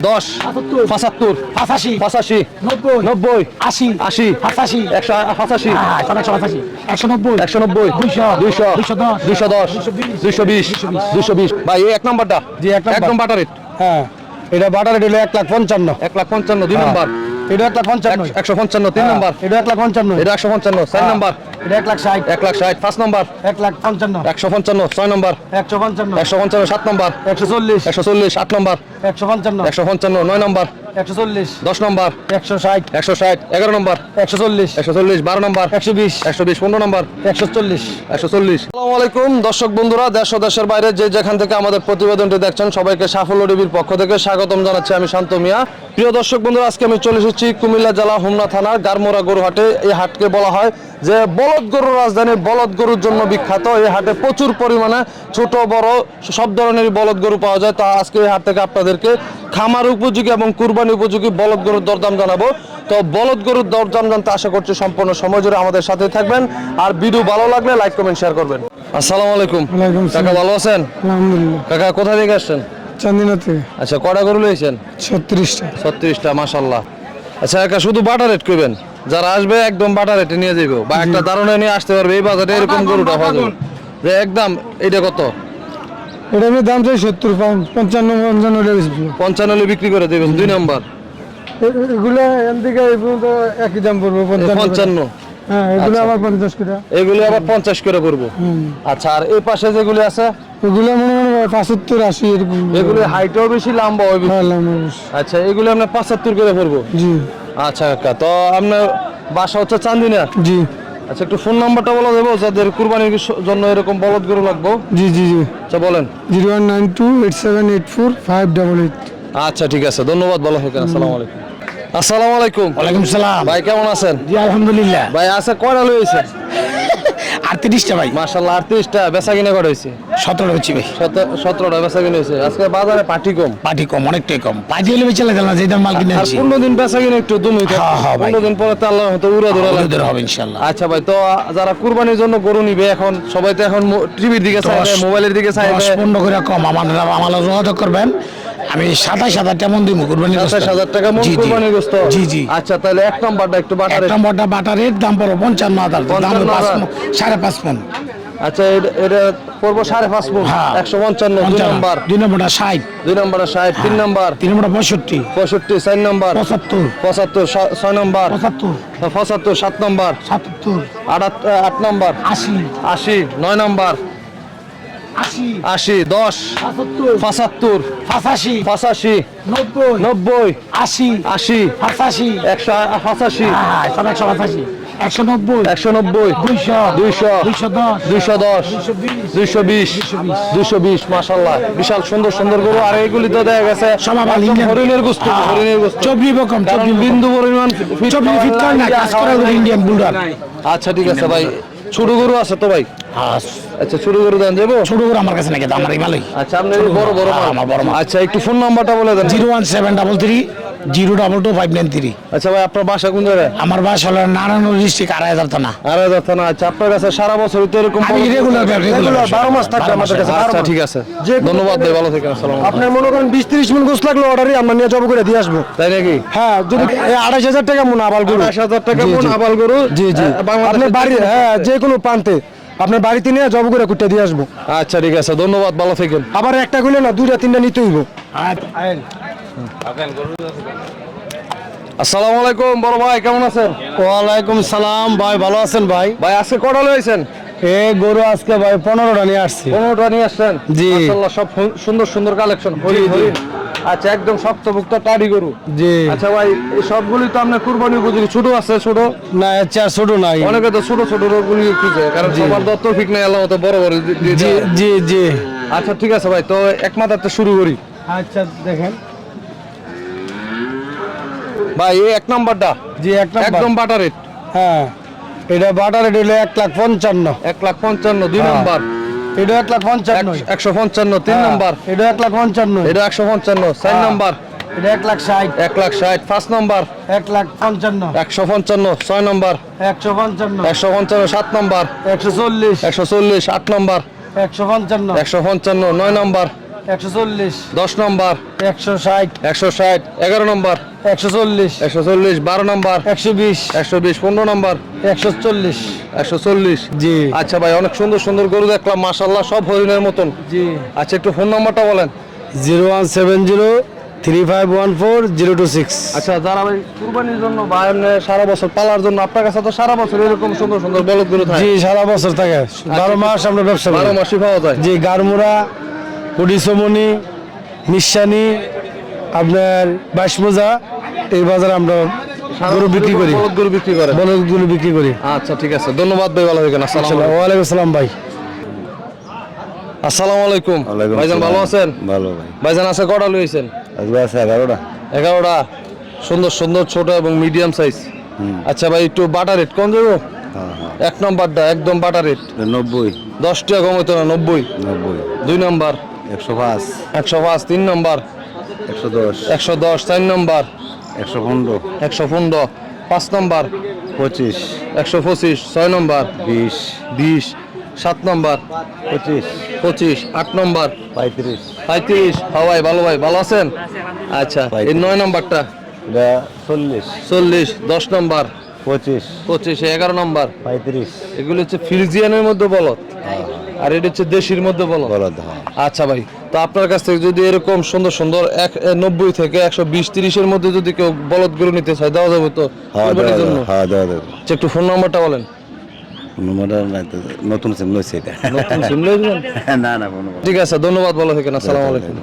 দশ পঁচাত্তর পঁচাশি পঁচাশি নব্বই নব্বই আশি আশি পঁচাশি একশো পঁচাশি হ্যাঁ একশো পঁচাশি একশো নব্বই একশো নব্বই দুইশো দুইশো দুইশো দশ দুইশো দশ দুইশো বিশ দুইশো বিশ ভাই এক নাম্বারটা? জি, এক নাম্বার। রেট? হ্যাঁ এটা বাটার রেট হলো এক লাখ পঞ্চান্ন। এক লাখ পঞ্চান্ন দুই হ্যাঁ। নাম্বার। এটা এক লাখ পঞ্চান্ন। একশো পঞ্চান্ন তিন নাম্বার। এটা এক লাখ পঞ্চান্ন। এটা একশো পঞ্চান্ন চার নাম্বার। এটা এক লাখ ষাট। এক লাখ ষাট পাঁচ নাম্বার। এক লাখ পঞ্চান্ন। একশো পঞ্চান্ন ছয় নাম্বার। একশো পঞ্চান্ন। একশো পঞ্চান্ন সাত নাম্বার। একশো চল্লিশ। একশো চল্লিশ আট নাম্বার। একশো পঞ্চান্ন। একশো পঞ্চান্ন নয় নাম্বার। একশো চল্লিশ। দশ নাম্বার। একশো ষাট। একশো ষাট এগারো নাম্বার। একশো চল্লিশ। একশো চল্লিশ বারো নাম্বার। একশো বিশ। একশো বিশ পনেরো নাম্বার। একশো চল্লিশ। একশো চল্লিশ। আসসালামু আলাইকুম দর্শক বন্ধুরা দেশ দেশের বাইরে যে যেখান থেকে আমাদের প্রতিবেদনটি দেখছেন সবাইকে সাফল্য টিভির পক্ষ থেকে স্বাগতম জানাচ্ছি আমি শান্ত মিয়া। প্রিয় দর্শক বন্ধুরা আজকে আমি চলে এসেছি কুমিল্লা জেলা হোমনা থানার গারমোরা গরু হাটে এই হাটকে বলা হয় যে বলদ গরুর রাজধানী বলদ গরুর জন্য বিখ্যাত। এই হাটে প্রচুর পরিমাণে ছোট বড় সব ধরনেরই বলদ গরু পাওয়া যায়। তা আজকে এই হাট থেকে আপনাদেরকে খামার উপযোগী এবং কুরবানি উপযোগী বলদ গরুর দরদাম জানাব। তো বলদ গরুর দরদাম জানতে আশা করছি সম্পূর্ণ সময় জুড়ে আমাদের সাথে থাকবেন। আর ভিডিও ভালো লাগলে লাইক কমেন্ট শেয়ার করবেন। আসসালামু আলাইকুম। কাকা ভালো আছেন? আলহামদুলিল্লাহ। কাকা কোথা থেকে আসছেন? চান্দিনা থেকে আচ্ছা কটা গরু লইছেন? ছত্রিশটা। ছত্রিশটা মাসাল্লাহ আচ্ছা কাকা শুধু বাটার রেট করবেন যারা আসবে একদম বাটার রেটে নিয়ে যাইবো। বা একটা ধারণা নিয়ে আসতে পারবে এই বাজারে এরকম গরুটা পাওয়া যাবে। যে একদম এটা কত? এটা আমি দাম চাই সত্তর পঞ্চান্ন পঞ্চান্ন পঞ্চান্ন বিক্রি করে দেবেন দুই নম্বর। এগুলো এখান থেকে এই পর্যন্ত একই দাম পড়ব পঞ্চান্ন হ্যাঁ এগুলো আচ্ছা। আবার পঞ্চাশ করে। এগুলি আবার পঞ্চাশ করে করব আচ্ছা আর এই পাশে যেগুলি আছে? এগুলো মনে মনে পাঁচাত্তর আশি এরকম। এগুলি হাইটও বেশি বেশি। হ্যাঁ, অবশ্য। আচ্ছা এগুলি আপনার পঁচাত্তর করে পড়ব। জি। আচ্ছা কাকা তো আপনার বাসা হচ্ছে চান্দিনা? জি। আচ্ছা একটু ফোন নাম্বারটা বলে দেবো যাদের কুরবানির জন্য এরকম বলদ গরু লাগবো। জি জি জি। আচ্ছা বলেন। Zero one nine two eight seven eight four five double eight. আচ্ছা ঠিক আছে। ধন্যবাদ ভালো হোক আসসালামু আলাইকুম। আসসালামু আলাইকুম। ওয়ালাইকুম সালাম। ভাই কেমন আছেন? জি আলহামদুলিল্লাহ। ভাই আছে কয়টা লইছেন আটত্রিশটা ভাই। মার্শাল্লাহ আটত্রিশটা বেচা কিনা করা হয়েছে সতেরো হচ্ছে ভাই। সতেরোটা বেচা কিনা হয়েছে আজকে বাজারে পাটি কম। পাটি কম অনেকটাই কম। পাটি হলে বেঁচে লাগে না যে মাল কিনে আনছি। পনেরো দিন বেচা কিনা একটু দুমই হ্যাঁ, হ্যাঁ। পনেরো দিন পরে তো আল্লাহ হয়তো উড়া ধরা লাগবে। হবে ইনশাল্লাহ আচ্ছা ভাই তো যারা কুরবানির জন্য গরু নিবে এখন সবাই তো এখন টিভির দিকে চাইবে মোবাইলের দিকে চাইবে। পনেরো করে কম। আমার আমার যোগাযোগ করবেন। আমি সাতাশ হাজার তেমন দিব কুরবানি সাতাশ হাজার টাকা মন জি গোস্ত? জি জি। আচ্ছা তাহলে এক নাম্বারটা একটু এক বাটারে নম্বরটা বাটারের দাম পড়ো পঞ্চান্ন হাজার। দাম সাড়ে পাঁচ মন। আচ্ছা এটা- এটা পড়ব সাড়ে পাঁচ ফুট হ্যাঁ। একশো পঞ্চান্ন দুই। নম্বর। দুই নম্বরটা ষাট। দুই নম্বর ষাট তিন নম্বর। তিন নম্বরটা পঁয়ষট্টি। পঁয়ষট্টি চার নম্বর। পঁচাত্তর। পঁচাত্তর ছয় নম্বর। পঁচাত্তর। পঁচাত্তর সাত নম্বর। সাতাত্তর। আট আট- আট নম্বর। আশি। আশি নয় নম্বর। আশি দশ পঁচাত্তর পঁচাশি পঁচাশি নব্বই নব্বই আশি আশি পঁচাশি একশো পঁচাশি হ্যাঁ একশো পঁচাশি একশো নব্বই একশো নব্বই দুইশো দুইশো দুইশো দশ দুইশো দশ দুইশো বিশ দুইশো বিশ মাসাল্লাহ বিশাল সুন্দর সুন্দর গরু আর এইগুলি তো দেখা গেছে। হরিণের গোস্ত হ্যাঁ। হরিণের গোস্ত। বিন্দু পরিমাণ ফিট ফিট কাজ করা ইন্ডিয়ান বুলডার আচ্ছা ঠিক আছে ভাই ছোট গরু আছে তো ভাই? আচ্ছা ছোট গরু দেন যাব? ছোট করে আমার কাছে নাকি ভালোই আচ্ছা আপনি বড় বড় আমার বড়। আচ্ছা একটু ফোন নাম্বারটা বলে দেন। Zero one seven double three zero double two five nine three. আচ্ছা ভাই আপনার বাসা কোন জায়গায়? আমার বাস হলো ডিস্ট্রিক্ট আড়াই হাজার থানা। আড়াই হাজার থানা। আচ্ছা আপনার কাছে সারা বছর তো এরকম আমি ব্যবসা, বারো মাস থাকবে আমাদের কাছে আচ্ছা ঠিক আছে। ধন্যবাদ ভাই ভালো থাকেন আসসালাম আপনার মনে করেন বিশ তিরিশ মিনিট গোস লাগল অর্ডারই আমরা নিয়ে জব করে দিয়ে আসব। তাই নাকি? হ্যাঁ যদি আড়াইশ হাজার টাকা মন আবাল গরু। আঠাশ হাজার টাকা মন। আবাল গরু। জি জি। আপনার বাড়ি হ্যাঁ যে কোনো প্রান্তে। আপনার বাড়িতে নিয়ে জব করে কুটে দিয়ে আসব। আচ্ছা ঠিক আছে ধন্যবাদ ভালো থাকেন। আবার একটা গুলো না দুইটা তিনটা নিতে হইব। আসসালামু আলাইকুম বড় ভাই কেমন আছেন? ওয়ালাইকুম সালাম ভাই ভালো আছেন ভাই? ভাই আজকে কটা লয়েছেন এ গরু আজকে ভাই পনেরোটা নিয়ে আসছি। পনেরোটা নিয়ে আসছেন? জি। মাশাআল্লাহ, সব সুন্দর সুন্দর কালেকশন হরিণ হরিণ। আচ্ছা একদম শক্তভুক্ত টাড়ি গরু। জি। আচ্ছা ভাই এই সবগুলি তো আপনার কুরবানি উপযোগী। ছোট আছে ছোট? না চেয়ে ছোট নাই। অনেকে তো ছোট ছোট গুলি খুঁজে কারণ সবার দত্ত ঠিক নাই আল্লাহ তো বড় বড় জি জি জি। আচ্ছা ঠিক আছে ভাই তো এক মাথাতে শুরু করি। আচ্ছা দেখেন। ভাই এই এক নাম্বারটা। জি একটা একদম বাটার রেট হ্যাঁ এটা বাটার রেট হলো এক লাখ পঞ্চান্ন। এক লাখ পঞ্চান্ন দুই হ্যাঁ। নাম্বার। এটা এক লাখ পঞ্চান্ন। একশো পঞ্চান্ন তিন নম্বর। এটা এক লাখ পঞ্চান্ন। এটা একশো পঞ্চান্ন চার নম্বর নাম্বার। এটা এক লাখ ষাট। এক লাখ ষাট পাঁচ নম্বর। এক লাখ পঞ্চান্ন। একশো পঞ্চান্ন ছয় নম্বর। একশো পঞ্চান্ন। একশো পঞ্চান্ন সাত নম্বর। একশো চল্লিশ। একশো চল্লিশ আট নম্বর। একশো পঞ্চান্ন। একশো পঞ্চান্ন নয় নাম্বার। একশো চল্লিশ। দশ নম্বর। একশো ষাট। একশো ষাট এগারো নম্বর। একশো চল্লিশ। একশো চল্লিশ বারো নম্বর। একশো বিশ। একশো বিশ পনেরো নম্বর। একশো চল্লিশ। একশো চল্লিশ। জি। আচ্ছা ভাই অনেক সুন্দর সুন্দর গরু দেখলাম মাসাল্লাহ সব হরিণের মতন। জি। আচ্ছা একটু ফোন নাম্বারটা বলেন। Zero one seven zero three five one four zero two six. আচ্ছা যারা ভাই কুরবানির জন্য বা সারা বছর পালার জন্য আপনার কাছে তো সারা বছর এরকম সুন্দর সুন্দর বলদ গরু থাকে। জি সারা বছর থাকে। বারো মাস আমরা ব্যবসা বারো মাসই পাওয়া যায়। জি গারমুড়া পডিসমণি নিঃসানি আপনার বাইশমোজা এই বাজারে আমরা গরু বিক্রি করি। গরু বিক্রি করে। বিক্রি করি। আচ্ছা ঠিক আছে। ধন্যবাদ ভাই ভালো থাকেন। আসসালামু আলাইকুম। ওয়ালাইকুম আসসালাম ভাই। আসসালামু আলাইকুম। ভাইজান ভালো আছেন? ভালো ভাই। ভাইজান আছে কটা লইছেন আজকে আছে এগারোটা। এগারোটা? সুন্দর সুন্দর ছোট এবং মিডিয়াম সাইজ আচ্ছা ভাই একটু বাটার রেট কোন যাব হ্যাঁ হ্যাঁ। এক নম্বরটা একদম বাটার রেট নব্বই। দশ টাকা কম হতো না নব্বই। নব্বই। দুই নম্বর। একশো পাঁচ। একশো পাঁচ তিন নম্বর। একশো দশ। একশো দশ চার নম্বর। একশো পনেরো। একশো পনেরো পাঁচ নম্বর। পঁচিশ। একশো পঁচিশ ছয় নম্বর। বিশ। বিশ সাত নম্বর। পঁচিশ। পঁচিশ আট নম্বর। পঁয়ত্রিশ। পঁয়ত্রিশ। হাওয়াই ভালো ভাই ভালো আছেন? আচ্ছা এই নয় নম্বরটা? চল্লিশ। চল্লিশ দশ নম্বর। পঁচিশ। পঁচিশ এগারো নম্বর। পঁয়ত্রিশ। এগুলো হচ্ছে ফ্রিজিয়ানের মধ্যে বলদ আর এটা হচ্ছে দেশির মধ্যে বলো হ্যাঁ। আচ্ছা ভাই তো আপনার কাছ থেকে যদি এরকম সুন্দর সুন্দর এক নব্বই থেকে একশো বিশ তিরিশের মধ্যে যদি কেউ বলদ গরু নিতে চায় দেওয়া যাবে তো হ্যাঁ হ্যাঁ আচ্ছা, একটু ফোন নম্বরটা বলেন। নম্বরটা নতুন সিম লইছে এটা। নতুন সিম লয়ে না না ঠিক আছে ধন্যবাদ ভালো থাকেন আসসালামু আলাইকুম।